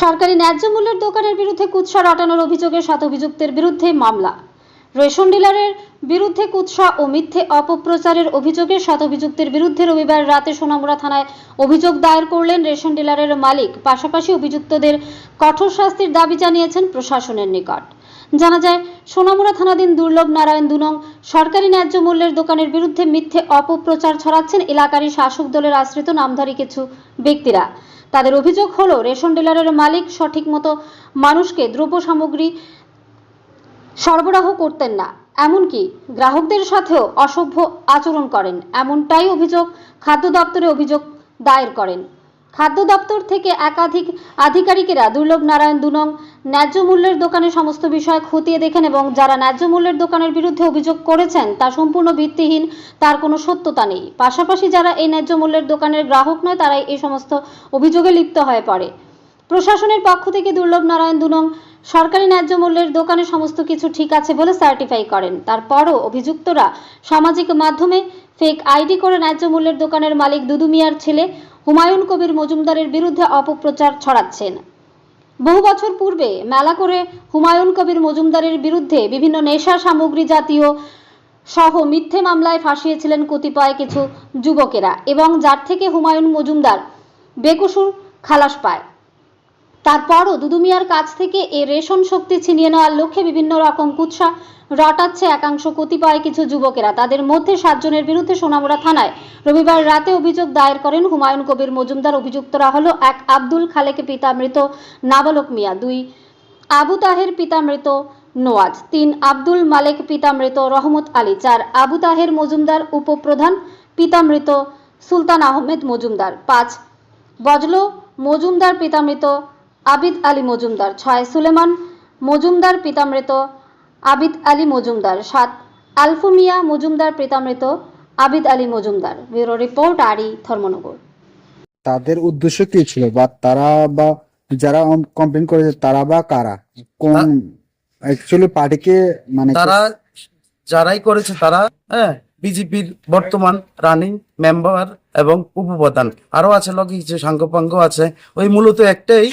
সরকারি ন্যায্য মূল্যের দোকানের বিরুদ্ধে কুৎসা রটানোর অভিযোগে সাত অভিযুক্তের বিরুদ্ধে মামলা। রেশন ডিলারের বিরুদ্ধে কুৎসা ও মিথ্যে অপপ্রচারের অভিযোগে সাত অভিযুক্তের বিরুদ্ধে রবিবার রাতে সোনামুড়া থানায় অভিযোগ দায়ের করলেন রেশন ডিলারের মালিক। পাশাপাশি অভিযুক্তদের কঠোর শাস্তির দাবি জানিয়েছেন প্রশাসনের নিকট। জানা যায়, সোনামুড়া থানাধীন দুর্লভ নারায়ণ দুনং সরকারি ন্যায্য মূল্যের দোকানের বিরুদ্ধে মিথ্যে অপপ্রচার ছড়াচ্ছেন এলাকারই শাসক দলের আশ্রিত নামধারী কিছু ব্যক্তিরা। তাদের অভিযোগ হলো, রেশন ডিলারের মালিক সঠিক মতো মানুষকে দ্রব্য সামগ্রী সরবরাহ করতেন না। এমনকি গ্রাহকদের সাথেও অসভ্য আচরণ করেন। এমনটাই অভিযোগ খাদ্য দপ্তরে অভিযোগ দায়ের করেন। খাদ্য দপ্তর থেকে একাধিক আধিকারিকেরা, দুর্লভ নারায়ণ দুনং, ন্যায্য মূল্যের দোকানে সমস্ত বিষয় খতিয়ে দেখেন এবং যারা ন্যায্য মূল্যের দোকানের বিরুদ্ধে অভিযোগ করেছেন, তা সম্পূর্ণ ভিত্তিহীন, তার কোনো সত্যতা নেই। পাশাপাশি যারা এই ন্যায্য মূল্যের দোকানের গ্রাহক নয়, তারাই এই সমস্ত অভিযোগে লিপ্ত হয়ে পড়ে। প্রশাসনের পক্ষ থেকে দুর্লভ নারায়ণ দুনং, সরকারি ন্যায্য মূল্যের দোকানে সমস্ত কিছু ঠিক আছে বলে সার্টিফাই করেন। তারপরও অভিযুক্তরা সামাজিক মাধ্যমে ফেক আইডি করে ন্যায্য মূল্যের দোকানের মালিক দুদু মিয়ার ছেলে হুমায়ুন কবির মজুমদারের বিরুদ্ধে অপপ্রচার ছড়াচ্ছেন। বহু বছর পূর্বে মেলা করে হুমায়ুন কবির মজুমদারের বিরুদ্ধে বিভিন্ন নেশা সামগ্রী জাতীয় সহ মিথ্যে মামলায় ফাঁসিয়েছিলেন কতিপয় কিছু যুবকেরা এবং যার থেকে হুমায়ুন মজুমদার বেকসুর খালাস পায়। তারপরও দুদুমিয়ার কাছ থেকে এ রেশন শক্তি ছিনিয়ে নেওয়ার লক্ষ্যে বিভিন্ন রকম কুৎসা রটাচ্ছে একাংশ কতিপয় কিছু যুবকেরা। তাদের মধ্যে সাতজনের বিরুদ্ধে সোনামুড়া থানায় রবিবার রাতে অভিযোগ দায়ের করেন হুমায়ুন কবির মজুমদার। অভিযুক্তরা হলো এক আব্দুল খালেক পিতা মৃত নাবালক মিয়া, দুই আবু তাহের পিতা মৃত নোয়াজ, তিন আব্দুল মালেক পিতা মৃত রহমত আলী, চার আবু তাহের মজুমদার উপপ্রধান পিতা মৃত সুলতান আহমেদ মজুমদার, পাঁচ বজলো মজুমদার পিতামৃত আবিদ আলী মজুমদার ছয় সুলেমান মজুমদার পিতামৃত আবিদ আলী মজুমদার সাত আলফুমিয়া মজুমদার পিতামৃত আবিদ আলী মজুমদার। ব্যুরো রিপোর্ট আরি ধর্মনগর। তাদের উদ্দেশ্য কি ছিল? বা তারা বা যারা কমপ্লেন করেছে তারা বা কারা? কোন অ্যাকচুয়ালি পার্টিকে মানে তারা যারাই করেছে তারা হ্যাঁ বিজেপির বর্তমান রানিং মেম্বার এবং উপপ্রধান। আরও আছে লগে কিছু সাঙ্গপাঙ্গ আছে। ওই মূলত একটাই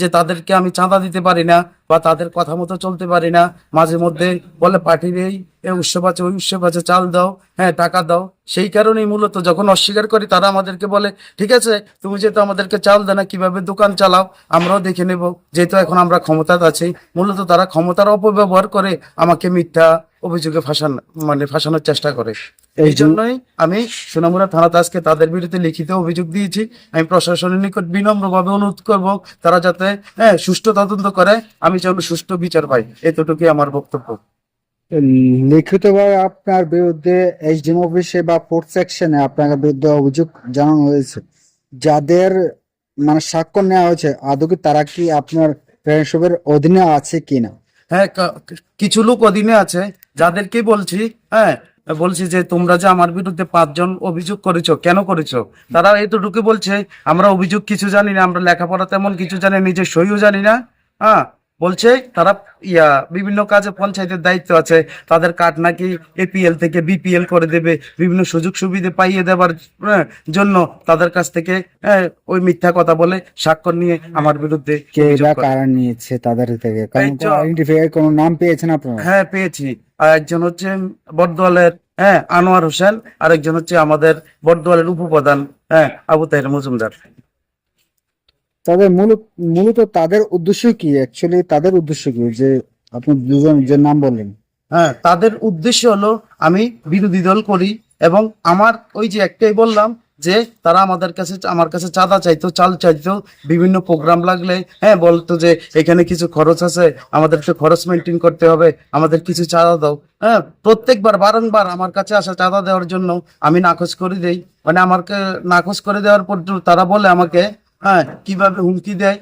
যে তাদেরকে আমি চাঁদা দিতে পারি না বা তাদের কথা মতো চলতে পারি না। মাঝে মধ্যে বলে পার্টির এই উৎসব আছে, ওই উৎসব আছে, চাল দাও হ্যাঁ টাকা দাও। সেই কারণেই মূলত যখন অস্বীকার করি, তারা আমাদেরকে বলে, ঠিক আছে, তুমি যেহেতু আমাদেরকে চাল দেনা কীভাবে দোকান চালাও? আমরাও দেখে নেব। যেহেতু এখন আমরা ক্ষমতাতে আছি, মূলত তারা ক্ষমতার অপব্যবহার করে আমাকে মিথ্যা অভিযোগে ফাঁসান মানে ফাঁসানোর চেষ্টা করে। এই জন্যই আমি সোনামুড়া থানাতে আজকে তাদের বিরুদ্ধে লিখিত অভিযোগ দিয়েছি। আমি প্রশাসনের নিকট বিনম্রভাবে অনুরোধ করব তারা যাতে হ্যাঁ সুষ্ঠু তদন্ত করে আমি যেন সুষ্ঠু বিচার পাই। এতটুকুই আমার বক্তব্য। লিখিত ভাবে আপনার বিরুদ্ধে এইচডিএম অফিসে বা ফোর্থ সেকশনে আপনার বিরুদ্ধে অভিযোগ জানানো হয়েছে। যাদের মানে স্বাক্ষর নেওয়া হয়েছে আদৌ কি তারা কি আপনার ফ্রেন্ডশিপের অধীনে আছে কিনা? হ্যাঁ কিছু লোক অধীনে আছে যাদেরকে বলছি হ্যাঁ বলছি যে তোমরা যে আমার বিরুদ্ধে পাঁচজন অভিযোগ করেছ কেন করেছ? তারা এতটুকু বলছে আমরা অভিযোগ কিছু জানি না আমরা লেখাপড়া তেমন কিছু জানি না, নিজের সইও জানি না। হ্যাঁ বলছে তারা ইয়া বিভিন্ন কাজে পঞ্চায়েতের দায়িত্ব আছে তাদের কার্ড নাকি এপিএল থেকে বিপিএল করে দেবে বিভিন্ন সুযোগ সুবিধা পাইয়ে দেওয়ার হ্যাঁ, জন্য তাদের কাছ থেকে হ্যাঁ, ওই মিথ্যা কথা বলে স্বাক্ষর নিয়ে আমার বিরুদ্ধে কে করে। নিয়েছে তাদের থেকে? কোনো নাম পেয়েছেন আপনারা? হ্যাঁ পেয়েছি। একজন হচ্ছে বর্দোয়ালের হ্যাঁ আনোয়ার হোসেন আর একজন হচ্ছে আমাদের বর্দোয়ালের উপপ্রধান হ্যাঁ আবু তাহের মজুমদার। তাদের মূলত মূলত তাদের উদ্দেশ্য কি? অ্যাকচুয়ালি তাদের উদ্দেশ্য কি? যে আপনি দুজন যে নাম বললেন। হ্যাঁ তাদের উদ্দেশ্য হলো আমি বিরোধী দল করি এবং আমার ওই যে একটাই বললাম যে তারা আমাদের কাছে আমার কাছে চাঁদা চাইতো, চাল চাইতো, বিভিন্ন প্রোগ্রাম লাগলে হ্যাঁ বলতো যে এখানে কিছু খরচ আছে, আমাদের আমাদেরকে খরচ মেনটেন করতে হবে, আমাদের কিছু চাঁদা দাও। হ্যাঁ প্রত্যেকবার, বারংবার আমার কাছে আসা চাঁদা দেওয়ার জন্য আমি নাকচ করে দেই। মানে আমাকে নাকচ করে দেওয়ার পর তারা বলে আমাকে হ্যাঁ কীভাবে হুমকি দেয়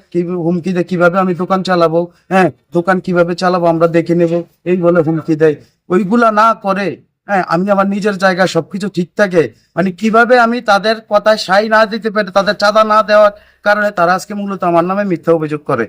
হুমকি দেয়, কীভাবে আমি দোকান চালাবো হ্যাঁ দোকান কীভাবে চালাবো আমরা দেখে নেব, এই বলে হুমকি দেয়। ওইগুলা না করে হ্যাঁ আমি আমার নিজের জায়গায় সবকিছু ঠিক থাকে। মানে কীভাবে আমি তাদের কথায় সাই না দিতে পেরে, তাদের চাঁদা না দেওয়ার কারণে তারা আজকে মূলত আমার নামে মিথ্যা অভিযোগ করে।